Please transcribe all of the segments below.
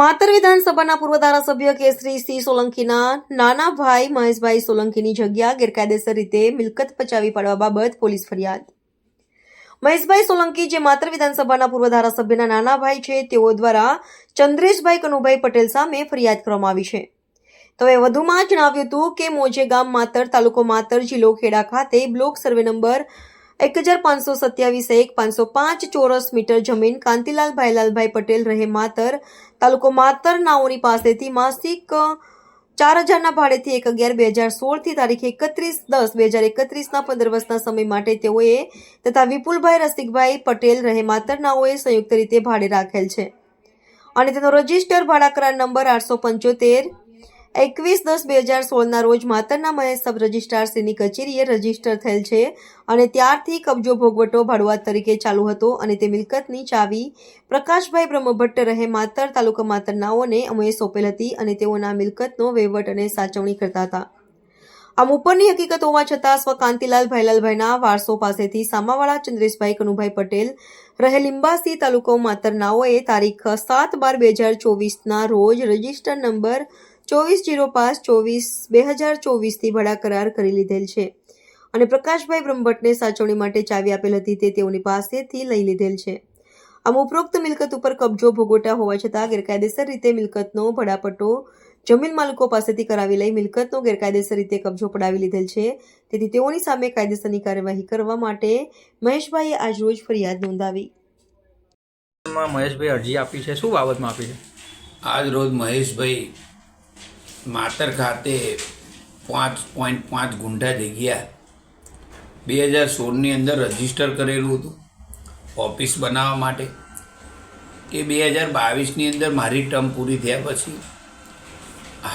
માતર વિધાનસભાના પૂર્વ ધારાસભ્ય કેસરી સિંહ સોલંકીના નાના ભાઈ મહેશભાઈ સોલંકીની જગ્યા ગેરકાયદેસર રીતે મિલકત પચાવી પાડવા બાબત પોલીસ ફરિયાદ. મહેશભાઈ સોલંકી, જે માત્ર વિધાનસભાના પૂર્વ ધારાસભ્યના નાના ભાઈ છે, તેઓ દ્વારા ચંદ્રેશભાઈ કનુભાઈ પટેલ સામે ફરિયાદ કરવામાં આવી છે. તો એ વધુમાં જણાવ્યું હતું કે, મોજે ગામ માતર તાલુકો માતર જિલ્લો ખેડા ખાતે બ્લોક સર્વે નંબર એક હજાર પાંચસો સત્યાવીસ એક પાંચસો પાંચ ચોરસ મીટર જમીન કાંતિલાલ ભાઈલાલભાઈ પટેલ રહે માતર તાલુકો માતર નાઓની પાસેથી માસિક ચાર હજારના ભાડેથી એક અગિયાર બે હજાર સોળથી તારીખ એકત્રીસ દસ બે હજાર એકત્રીસના પંદર વર્ષના સમય માટે તેઓએ તથા વિપુલભાઈ રસિકભાઈ પટેલ રહે માતર નાઓએ સંયુક્ત રીતે ભાડે રાખેલ છે. અને તેનો રજિસ્ટર ભાડા કરાર નંબર આઠસો પંચોતેર એકવીસ દસ બે હજાર સોળના રોજ માતરના મહેશ સબ રજિસ્ટ્રારશ્રીની કચેરીએ રજિસ્ટર થયેલ છે અને ત્યારથી કબજો ભોગવટો ભાડુઆત તરીકે ચાલુ હતો અને તે મિલકતની ચાવી પ્રકાશભાઈ બ્રહ્મભટ્ટ રહે માતર તાલુકા માતરનાઓને અમે સોંપેલ હતી અને તેઓના મિલકતનો વહીવટ અને સાચવણી કરતા હતા. આમ ઉપરની હકીકત હોવા છતાં સ્વ કાંતિલાલ ભાઈલાલભાઈના વારસો પાસેથી સામાવાળા ચંદ્રેશભાઈ કનુભાઈ પટેલ રહે લિંબાસી તાલુકો માતરનાઓએ તારીખ સાત બાર બે હજાર ચોવીસના રોજ રજિસ્ટર નંબર ચોવીસ જીરો પાંચ ચોવીસ બે હજાર ચોવીસથી ભાડા કરાર કરી લીધેલ છે. અને પ્રકાશભાઈ બ્રહ્મભટ્ટને સાચવણી માટે ચાવી આપેલ હતી તે તેઓની પાસેથી લઈ લીધેલ છે. આમ ઉપરોક્ત મિલકત ઉપર કબજો ભોગવટા હોવા છતાં ગેરકાયદેસર રીતે મિલકતનો ભડાપટ્ટો જમીન માલિકો પાસેથી કરાવી લઈ મિલકતનો ગેરકાયદેસર રીતે કબજો પડાવી લીધેલ છે. તેથી તેઓની સામે કાયદેસરની કાર્યવાહી કરવા માટે મહેશભાઈએ આજરોજ ફરિયાદ નોંધાવી. મહેશભાઈ અરજી આપી છે. શું બાબતમાં આપી છે? આજ રોજ મહેશભાઈ માતર ખાતે પાંચ પોઈન્ટ પાંચ ગુંઠા જગ્યા બે હજાર સોળની અંદર રજિસ્ટર કરેલું હતું ઓફિસ બનાવવા માટે. એ બે હજાર બાવીસની અંદર મારી ટર્મ પૂરી થયા પછી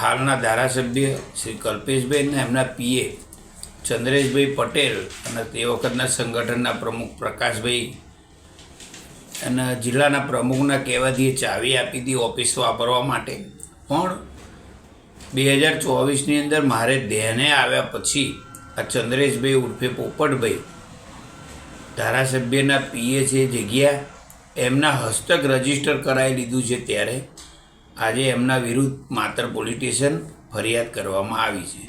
હાલના ધારાસભ્ય શ્રી કલ્પેશભાઈ અને એમના પીએ ચંદ્રેશભાઈ પટેલ અને તે વખતના સંગઠનના પ્રમુખ પ્રકાશભાઈ અને જિલ્લાના પ્રમુખના કહેવાથી ચાવી આપી હતી ઓફિસ વાપરવા માટે. પણ બે હજાર ચોવીસની અંદર મારે દેહને આવ્યા પછી આ ચંદ્રેશભાઈ ઉર્ફે પોપટભાઈ ધારાસભ્યના પીએ છે જગ્યા એમના હસ્તક રજિસ્ટર કરાવી લીધું છે ત્યારે આજે એમના વિરુદ્ધ માત્ર પોલીસ સ્ટેશન ફરિયાદ કરવામાં આવી છે.